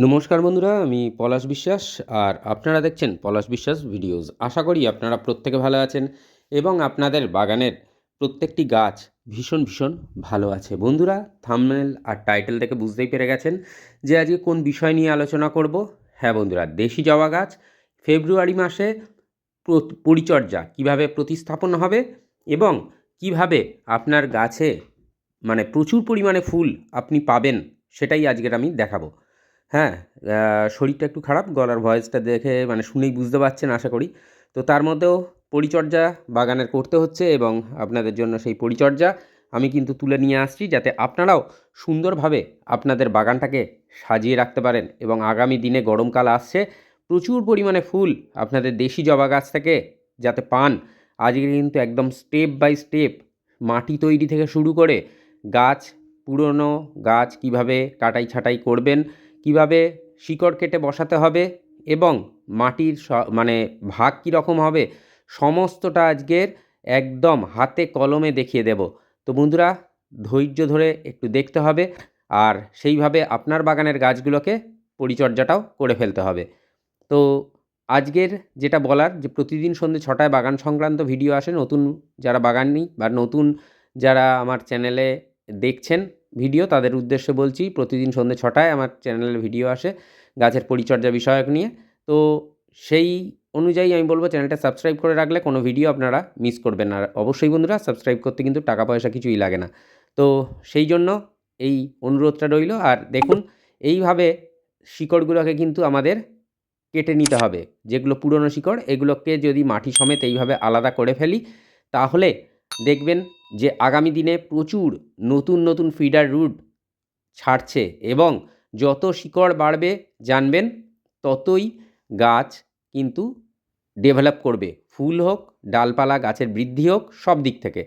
নমস্কার বন্ধুরা, আমি পলাশ বিশ্বাস আর আপনারা দেখছেন পলাশ বিশ্বাস ভিডিওস। আশা করি আপনারা প্রত্যেকে ভালো আছেন এবং আপনাদের বাগানের প্রত্যেকটি গাছ ভীষণ ভীষণ ভালো আছে। বন্ধুরা থামনেল আর টাইটেল থেকে বুঝতেই পেরে গেছেন যে আজকে কোন বিষয় নিয়ে আলোচনা করব। হ্যাঁ বন্ধুরা, দেশি জবা গাছ ফেব্রুয়ারি মাসে প্র- পরিচর্যা কীভাবে প্রতিস্থাপন হবে এবং কীভাবে আপনার গাছে মানে প্রচুর পরিমাণে ফুল আপনি পাবেন সেটাই আজকের আমি দেখাবো। হ্যাঁ শরীরটা একটু খারাপ, গলার ভয়েসটা দেখে মানে শুনেই বুঝতে পারছেন আশা করি। তো তার মধ্যেও পরিচর্যা বাগানের করতে হচ্ছে এবং আপনাদের জন্য সেই পরিচর্যা আমি কিন্তু তুলে নিয়ে আসছি যাতে আপনারাও সুন্দরভাবে আপনাদের বাগানটাকে সাজিয়ে রাখতে পারেন এবং আগামী দিনে গরমকাল আসছে, প্রচুর পরিমাণে ফুল আপনাদের দেশি জবা গাছ থেকে যাতে পান। আজকে কিন্তু একদম স্টেপ বাই স্টেপ মাটি তৈরি থেকে শুরু করে গাছ, পুরনো গাছ কীভাবে কাটাই ছাঁটাই করবেন কীভাবে শিকড় কেটে বসাতে হবে এবং মাটির মানে ভাগ কীরকম হবে, সমস্তটা আজকের একদম হাতে কলমে দেখিয়ে দেব। তো বন্ধুরা, ধৈর্য ধরে একটু দেখতে হবে আর সেইভাবে আপনার বাগানের গাছগুলোকে পরিচর্যাটাও করে ফেলতে হবে। তো আজকের যেটা বলার, যে প্রতিদিন সন্ধ্যে ছটায় বাগান সংক্রান্ত ভিডিও আসে, নতুন যারা বাগান বাগানি বা নতুন যারা আমার চ্যানেলে দেখছেন ভিডিও, তাদের উদ্দেশ্যে বলছি, প্রতিদিন সন্ধ্যে ছটায় আমার চ্যানেলে ভিডিও আসে গাছের পরিচর্যা বিষয়ক নিয়ে। তো সেই অনুযায়ী আমি বলব, চ্যানেলটা সাবস্ক্রাইব করে রাখলে কোনো ভিডিও আপনারা মিস করবেন আর অবশ্যই বন্ধুরা, সাবস্ক্রাইব করতে কিন্তু টাকা পয়সা কিছুই লাগে না। তো সেই জন্য এই অনুরোধটা রইল। আর দেখুন, এইভাবে শিকড়গুলোকে কিন্তু আমাদের কেটে নিতে হবে। যেগুলো পুরনো শিকড়, এগুলোকে যদি মাটি সমেত এইভাবে আলাদা করে ফেলি, তাহলে দেখবেন যে আগামী দিনে প্রচুর নতুন নতুন ফিডার রুট ছাড়ছে এবং যত শিকড় বাড়বে জানবেন, ততই গাছ কিন্তু ডেভেলপ করবে। ফুল হোক, ডালপালা গাছের বৃদ্ধি হোক, সব দিক থেকে।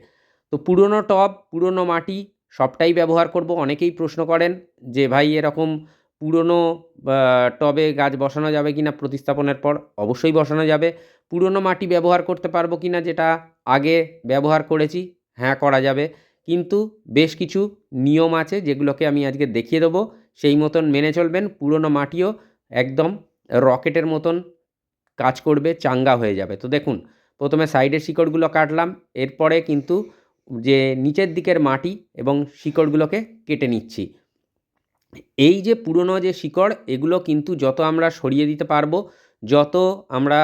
তো পুরনো টব, পুরনো মাটি, সবটাই ব্যবহার করব। অনেকেই প্রশ্ন করেন যে, ভাই, এরকম পুরনো টবে গাছ বসানো যাবে কি না প্রতিস্থাপনের পর? অবশ্যই বসানো যাবে। পুরনো মাটি ব্যবহার করতে পারব কি না, যেটা আগে ব্যবহার করেছি হ্যাঁ করা যাবে। কিন্তু বেশ কিছু নিয়ম আছে যেগুলোকে আমি আজকে দেখিয়ে দেবো। সেই মতন মেনে চলবেন, পুরনো মাটিও একদম রকেটের মতন কাজ করবে, চাঙ্গা হয়ে যাবে। তো দেখুন, প্রথমে সাইডের শিকড়গুলো কাটলাম, এরপরে কিন্তু যে নিচের দিকের মাটি এবং শিকড়গুলোকে কেটে নিচ্ছি। এই যে পুরনো যে শিকড়, এগুলো কিন্তু যত আমরা সরিয়ে দিতে পারব, যত আমরা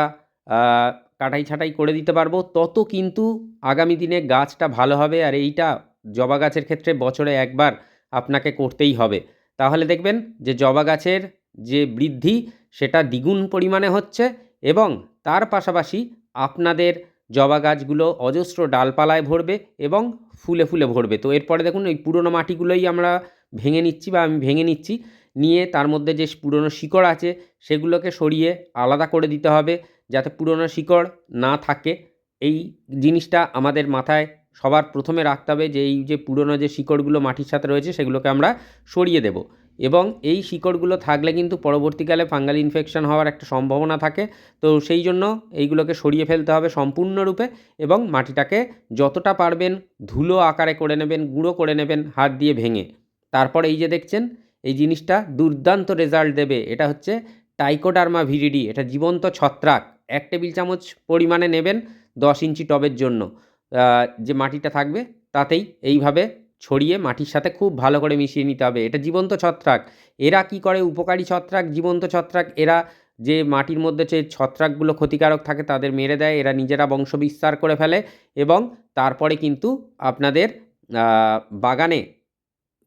কাটাই ছাঁটাই করে দিতে পারব। তত কিন্তু আগামী দিনে গাছটা ভালো হবে আর এইটা জবা গাছের ক্ষেত্রে বছরে একবার আপনাকে করতেই হবে। তাহলে দেখবেন যে জবা গাছের যে বৃদ্ধি সেটা দ্বিগুণ পরিমাণে হচ্ছে এবং তার পাশাপাশি আপনাদের জবা গাছগুলো অজস্র ডালপালায় ভরবে এবং ফুলে ফুলে ভরবে। তো এরপরে দেখুন ওই পুরনো মাটিগুলোই আমরা ভেঙে নিচ্ছি বা আমি ভেঙে নিচ্ছি। নিয়ে তার মধ্যে যে পুরনো শিকড় আছে সেগুলোকে সরিয়ে আলাদা করে দিতে হবে। যাতে পুরনো শিকড় না থাকে। এই জিনিসটা আমাদের মাথায় সবার প্রথমে রাখতে হবে যে, এই যে পুরনো যে শিকড়গুলো মাটির সাথে রয়েছে, সেগুলোকে আমরা সরিয়ে দেব। এবং এই শিকড়গুলো থাকলে কিন্তু পরবর্তীকালে ফাঙ্গাল ইনফেকশন হওয়ার একটা সম্ভাবনা থাকে। তো সেই জন্য এইগুলোকে সরিয়ে ফেলতে হবে সম্পূর্ণরূপে এবং মাটিটাকে যতটা পারবেন ধুলো আকারে করে নেবেন, গুঁড়ো করে নেবেন, হাত দিয়ে ভেঙে। তারপর এই যে দেখছেন, এই জিনিসটা দুর্দান্ত রেজাল্ট দেবে। এটা হচ্ছে টাইকোডার্মা ভিরিডি এটা জীবন্ত ছত্রাক। এক টেবিল চামচ পরিমাণে নেবেন দশ ইঞ্চি টবের জন্য। যে মাটিটা থাকবে তাতেই এইভাবে ছড়িয়ে মাটির সাথে খুব ভালো করে মিশিয়ে নিতে হবে। এটা জীবন্ত ছত্রাক। এরা কি করে? উপকারী ছত্রাক, জীবন্ত ছত্রাক। এরা যে মাটির মধ্যে যে ছত্রাকগুলো ক্ষতিকারক থাকে তাদের মেরে দেয়, এরা নিজেরা বংশবিস্তার করে ফেলে এবং তারপরে কিন্তু আপনাদের বাগানে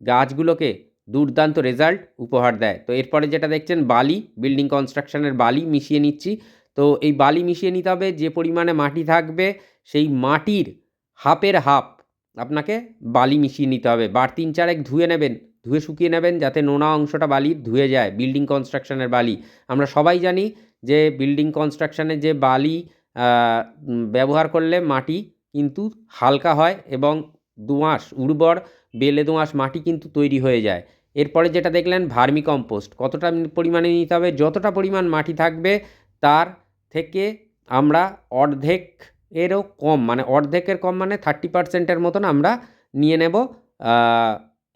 গাছগুলোকে দুর্দান্ত রেজাল্ট উপহার দেয়। তো এরপরে যেটা দেখছেন বালি, বিল্ডিং কনস্ট্রাকশনের বালি মিশিয়ে নিচ্ছি। তো এই বালি মিশিয়ে নিতে হবে, যে পরিমাণে মাটি থাকবে সেই মাটির হাফের হাফ আপনাকে বালি মিশিয়ে নিতে হবে। বার তিন চারেক ধুয়ে নেবেন, ধুয়ে শুকিয়ে নেবেন যাতে নোনা অংশটা বালির ধুয়ে যায় বিল্ডিং কনস্ট্রাকশনের বালি। আমরা সবাই জানি যে বিল্ডিং কনস্ট্রাকশনের যে বালি ব্যবহার করলে মাটি কিন্তু হালকা হয় এবং দোআঁশ উর্বর বেলে দোআঁশ মাটি কিন্তু তৈরি হয়ে যায়। এরপরে যেটা দেখলেন ভার্মি কম্পোস্ট, কতটা পরিমাণে নিতে হবে, যতটা পরিমাণ মাটি থাকবে তার থেকে আমরা অর্ধেক এরও কম মানে অর্ধেকের কম মানে থার্টি পার্সেন্টের মতন আমরা নিয়ে নেব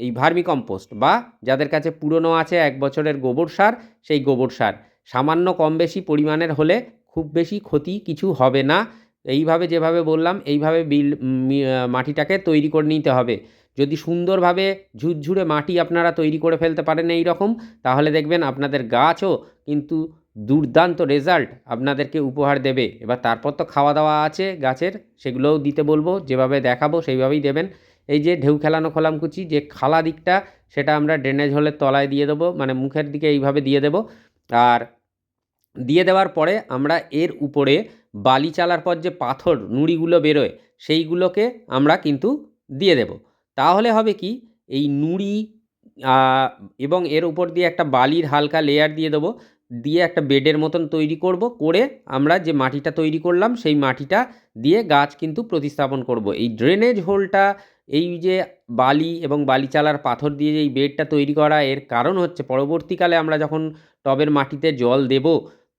এই ভার্মি কম্পোস্ট বা যাদের কাছে পুরনো আছে এক বছরের গোবর সার, সেই গোবর সার। সামান্য কম বেশি পরিমাণের হলে খুব বেশি ক্ষতি কিছু হবে না। এইভাবে যেভাবে বললাম, এইভাবে বিল মাটিটাকে তৈরি করে নিতে হবে। যদি সুন্দরভাবে ঝুরঝুরে মাটি আপনারা তৈরি করে ফেলতে পারেন এই রকম তাহলে দেখবেন আপনাদের গাছও কিন্তু দুর্দান্ত রেজাল্ট আপনাদেরকে উপহার দেবে। এবার তারপর তো খাওয়া দাওয়া আছে গাছের, সেগুলোও দিতে বলব, যেভাবে দেখাবো সেইভাবেই দেবেন। এই যে ঢেউ খেলানো খোলামকুচি যে খালা দিকটা, সেটা আমরা ড্রেনেজ হলের তলায় দিয়ে দেবো মানে মুখের দিকে এইভাবে দিয়ে দেবো। আর দিয়ে দেওয়ার পরে আমরা এর উপরে বালি চালার পর যে পাথর, নুড়িগুলো বেরোয়, সেইগুলোকে আমরা কিন্তু দিয়ে দেব। তাহলে হবে কি, এই নুড়ি এবং এর উপর দিয়ে একটা বালির হালকা লেয়ার দিয়ে দেবো। দিয়ে একটা বেডের মতন তৈরি করব, করে আমরা যে মাটিটা তৈরি করলাম, সেই মাটিটা দিয়ে গাছ কিন্তু প্রতিস্থাপন করব। এই ড্রেনেজ হোলটা এই যে বালি এবং বালি চালার পাথর দিয়ে যে এই বেডটা তৈরি করা, এর কারণ হচ্ছে পরবর্তীকালে আমরা যখন টবের মাটিতে জল দেব,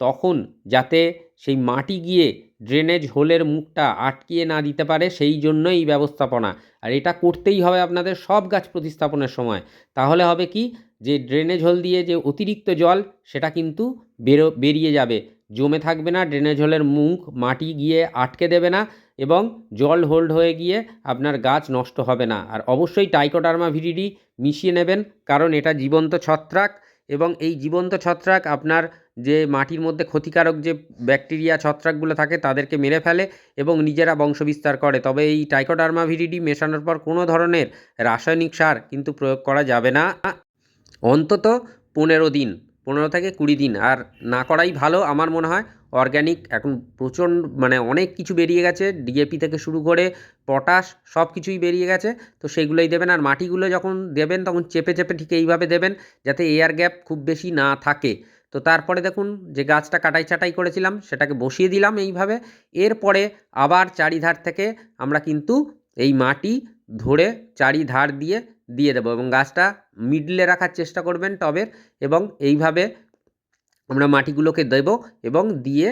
তখন যাতে সেই মাটি গিয়ে ড্রেনেজ হোলের মুখটা আটকিয়ে না দিতে পারে, সেই জন্য এই ব্যবস্থাপনা। আর এটা করতেই হবে আপনাদের সব গাছ প্রতিস্থাপনের সময়। তাহলে হবে কি যে ড্রেনেজ হোল দিয়ে যে অতিরিক্ত জল, সেটা কিন্তু বেরো, বেরিয়ে যাবে। জমে থাকবে না ড্রেনেজ হোলের মুখ, মাটি গিয়ে আটকে দেবে না এবং জল হোল্ড হয়ে গিয়ে আপনার গাছ নষ্ট হবে না। আর অবশ্যই টাইকোডার্মা ভিডিডি মিশিয়ে নেবেন, কারণ এটা জীবন্ত ছত্রাক এবং এই জীবন্ত ছত্রাক আপনার যে মাটির মধ্যে ক্ষতিকারক যে ব্যাকটেরিয়া ছত্রাকগুলো থাকে, তাদেরকে মেরে ফেলে এবং নিজেরা বংশবিস্তার করে। তবে এই টাইকোডার্মা ভিডিডি মেশানোর পর কোনো ধরনের রাসায়নিক সার কিন্তু প্রয়োগ করা যাবে না। অন্তত পনেরো দিন, পনেরো থেকে কুড়ি দিন। আর না করাই ভালো আমার মনে হয়। অর্গ্যানিক এখন প্রচণ্ড মানে অনেক কিছু বেরিয়ে গেছে। ডিএপি থেকে শুরু করে পটাশ সব কিছুই বেরিয়ে গেছে। তো সেগুলোই দেবেন। আর মাটিগুলো যখন দেবেন, তখন চেপে চেপে ঠিক এইভাবে দেবেন যাতে এয়ার গ্যাপ খুব বেশি না থাকে। তো তারপরে দেখুন, যে গাছটা কাটাই ছাটাই করেছিলাম, সেটাকে বসিয়ে দিলাম এইভাবে। এরপরে আবার চারিধার থেকে আমরা কিন্তু এই মাটি ধরে চারিধার দিয়ে দিয়ে দেবো এবং গাছটা মিডলে রাখার চেষ্টা করবেন টবের এবং এইভাবে আমরা মাটিগুলোকে দেবো এবং দিয়ে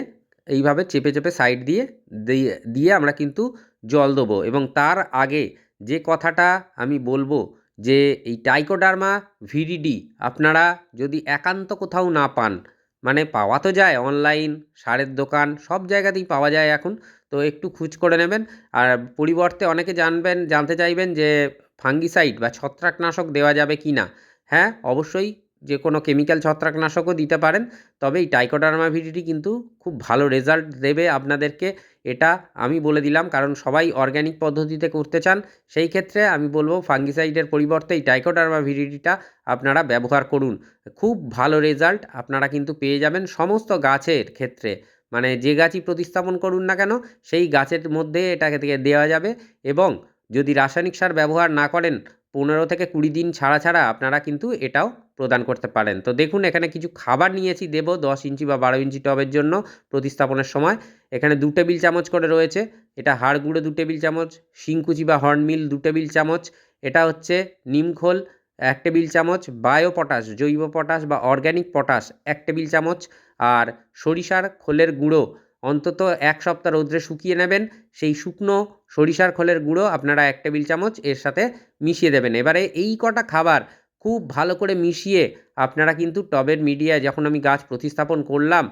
এইভাবে চেপে চেপে সাইড দিয়ে দিয়ে দিয়ে আমরা কিন্তু জল দেবো এবং তার আগে যে কথাটা আমি বলব যে এই টাইকোডার্মা ভিডিডি আপনারা যদি একান্ত কোথাও না পান মানে পাওয়া তো যায় অনলাইন সারের দোকান, সব জায়গাতেই পাওয়া যায় এখন তো একটু খুঁজ করে নেবেন। আর পরিবর্তে অনেকে জানবেন, জানতে চাইবেন যে ফাঙ্গিসাইড বা ছত্রাকনাশক দেওয়া যাবে কি না। হ্যাঁ অবশ্যই যে কোনো কেমিক্যাল ছত্রাকনাশকও দিতে পারেন, তবে এই টাইকোডার্মা ভিডিটি কিন্তু খুব ভালো রেজাল্ট দেবে আপনাদেরকে। এটা আমি বলে দিলাম, কারণ সবাই অর্গ্যানিক পদ্ধতিতে করতে চান, সেই ক্ষেত্রে আমি বলব ফাঙ্গিসাইডের পরিবর্তে এই টাইকোডার্মা ভিডিটিটা আপনারা ব্যবহার করুন। খুব ভালো রেজাল্ট আপনারা কিন্তু পেয়ে যাবেন সমস্ত গাছের ক্ষেত্রে। মানে যে গাছই প্রতিস্থাপন করুন না কেন, সেই গাছের মধ্যে এটাকে থেকে দেওয়া যাবে এবং যদি রাসায়নিক সার ব্যবহার না করেন, পনেরো থেকে কুড়ি দিন ছাড়া ছাড়া আপনারা কিন্তু এটাও প্রদান করতে পারেন। তো দেখুন, এখানে কিছু খাবার নিয়েছি দেবো, দশ ইঞ্চি বা বারো ইঞ্চি টবের জন্য প্রতিস্থাপনের সময়। এখানে দু টেবিল চামচ করে রয়েছে, এটা হাড় গুঁড়ো দু টেবিল চামচ, শিংকুচি বা হর্নমিল দু টেবিল চামচ, এটা হচ্ছে নিমখোল এক টেবিল চামচ বায়ো পটাশ, জৈব পটাশ বা অর্গ্যানিক পটাশ এক টেবিল চামচ আর সরিষার খোলের গুঁড়ো। অন্তত এক সপ্তাহ রৌদ্রে শুকিয়ে নেবেন। সেই শুকনো সরিষার খোলের গুঁড়ো আপনারা এক টেবিল চামচ এর সাথে মিশিয়ে দেবেন। এবারে এই কটা খাবার খুব ভালো করে মিশিয়ে আপনারা কিন্তু টবের মিডিয়ায় যখন আমি গাছ প্রতিস্থাপন করলাম,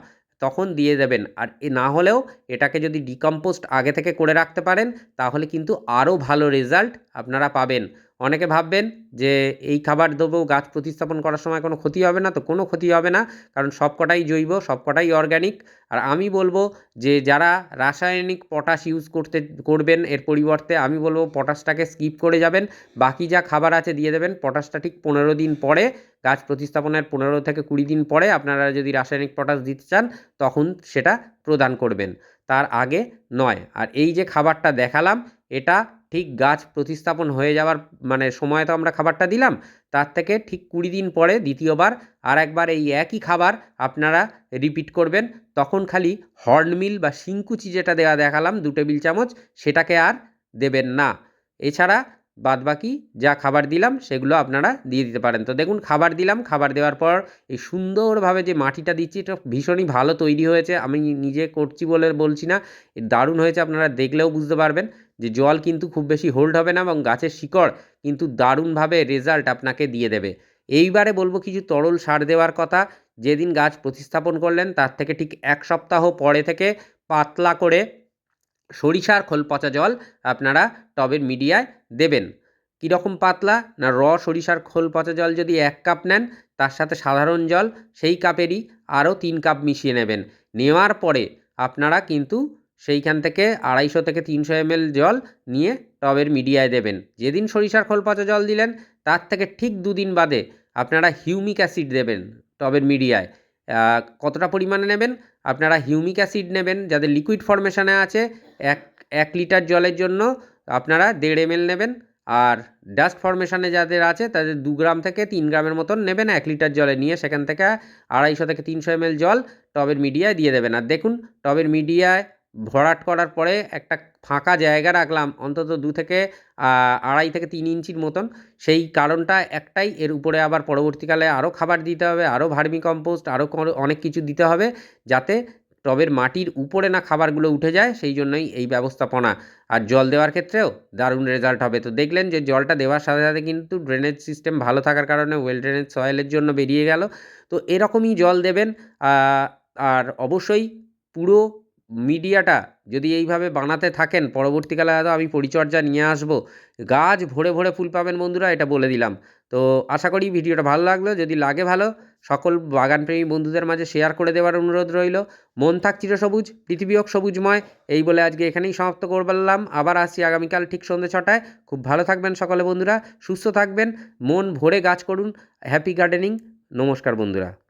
তখন দিয়ে দেবেন। আর এ না হলেও এটাকে যদি ডিকম্পোস্ট আগে থেকে করে রাখতে পারেন, তাহলে কিন্তু আরও ভালো রেজাল্ট আপনারা পাবেন। অনেকে ভাববেন যে এই খাবার দেবো, গাছ প্রতিস্থাপন করার সময় কোনো ক্ষতি হবে না, তো কোনো ক্ষতি হবে না, কারণ সবকটাই জৈব, সবকটাই অর্গ্যানিক আর আমি বলব যে যারা রাসায়নিক পটাশ ইউজ করতে, করবেন এর পরিবর্তে, আমি বলব পটাশটাকে স্কিপ করে যাবেন, বাকি যা খাবার আছে দিয়ে দেবেন পটাশটা ঠিক পনেরো দিন পরে, গাছ প্রতিস্থাপনের পনেরো থেকে কুড়ি দিন পরে আপনারা যদি রাসায়নিক পটাশ দিতে চান, তখন সেটা প্রদান করবেন। তার আগে নয়, আর এই যে খাবারটা দেখালাম, এটা ঠিক গাছ প্রতিস্থাপন হয়ে যাওয়ার মানে সময় তো আমরা খাবারটা দিলাম, তার থেকে ঠিক কুড়ি দিন পরে দ্বিতীয়বার আর একবার এই একই খাবার আপনারা রিপিট করবেন, তখন খালি হর্নমিল বা শিংকুচি যেটা দেওয়া দেখালাম, দু টেবিল চামচ, সেটাকে আর দেবেন না। এছাড়া বাদবাকি যা খাবার দিলাম, সেগুলো আপনারা দিয়ে দিতে পারেন। তো দেখুন, খাবার দিলাম, খাবার দেওয়ার পর এই সুন্দরভাবে যে মাটিটা দিচ্ছি, এটা ভীষণই ভালো তৈরি হয়েছে, আমি নিজে করছি বলে বলছি না দারুণ হয়েছে, আপনারা দেখলেও বুঝতে পারবেন। যে জল কিন্তু খুব বেশি হোল্ড হবে না এবং গাছের শিকড় কিন্তু দারুণভাবে রেজাল্ট আপনাকে দিয়ে দেবে। এইবারে বলব কিছু তরল সার দেওয়ার কথা। যেদিন গাছ প্রতিস্থাপন করলেন, তার থেকে ঠিক এক সপ্তাহ পরে থেকে পাতলা করে সরিষার খোল পচা জল আপনারা টবের মিডিয়ায় দেবেন। কীরকম পাতলা? না, র সরিষার খোল পচা জল যদি এক কাপ নেন, তার সাথে সাধারণ জল সেই কাপেরই আরও তিন কাপ মিশিয়ে নেবেন। নেওয়ার পরে আপনারা কিন্তু সেইখান থেকে আড়াইশো থেকে তিনশো এমএল জল নিয়ে টবের মিডিয়ায় দেবেন। যেদিন সরিষার খোল পচা জল দিলেন, তার থেকে ঠিক দুদিন বাদে আপনারা হিউমিক অ্যাসিড দেবেন টবের মিডিয়ায়। কতটা পরিমাণে নেবেন? আপনারা হিউমিক অ্যাসিড নেবেন, যাদের লিকুইড ফরমেশনে আছে, এক এক লিটার জলের জন্য আপনারা দেড় এমএল নেবেন আর ডাস্ট ফরমেশনে যাদের আছে, তাদের দু গ্রাম থেকে তিন গ্রামের মতন নেবেন, এক লিটার জলে নিয়ে সেখান থেকে আড়াইশো থেকে তিনশো এমএল জল টবের মিডিয়ায় দিয়ে দেবেন। আর দেখুন, টবের মিডিয়ায় ভরাট করার পরে একটা ফাঁকা জায়গা রাখলাম অন্তত দু থেকে আড়াই থেকে তিন ইঞ্চির মতন। সেই কারণটা একটাই, এর উপরে আবার পরবর্তীকালে আরও খাবার দিতে হবে আরও ভার্মি কম্পোস্ট আরও অনেক কিছু দিতে হবে যাতে টবের মাটির উপরে না খাবারগুলো উঠে যায়, সেই জন্যই এই ব্যবস্থাপনা। আর জল দেওয়ার ক্ষেত্রেও দারুণ রেজাল্ট হবে। তো দেখলেন যে জলটা দেওয়ার সাথে সাথে কিন্তু ড্রেনেজ সিস্টেম ভালো থাকার কারণে ওয়েল ড্রেনেজ সয়েলের জন্য বেরিয়ে গেল। তো এরকমই জল দেবেন আর অবশ্যই পুরো মিডিয়াটা যদি এইভাবে বানাতে থাকেন, পরবর্তীকালে হয়তো আমি পরিচর্যা নিয়ে আসব। গাছ ভরে ভরে ফুল পাবেন বন্ধুরা, এটা বলে দিলাম। তো আশা করি ভিডিওটা ভালো লাগল। যদি লাগে ভালো, সকল বাগানপ্রেমী বন্ধুদের মাঝে শেয়ার করে দেওয়ার অনুরোধ রইল। মন থাক চিরসবুজ পৃথিবী হোক সবুজময়। এই বলে আজকে এখানেই সমাপ্ত করলাম। আবার আসছি আগামীকাল ঠিক সন্ধ্যে ছটায়। খুব ভালো থাকবেন সকলে বন্ধুরা, সুস্থ থাকবেন, মন ভরে গাছ করুন। হ্যাপি গার্ডেনিং নমস্কার বন্ধুরা।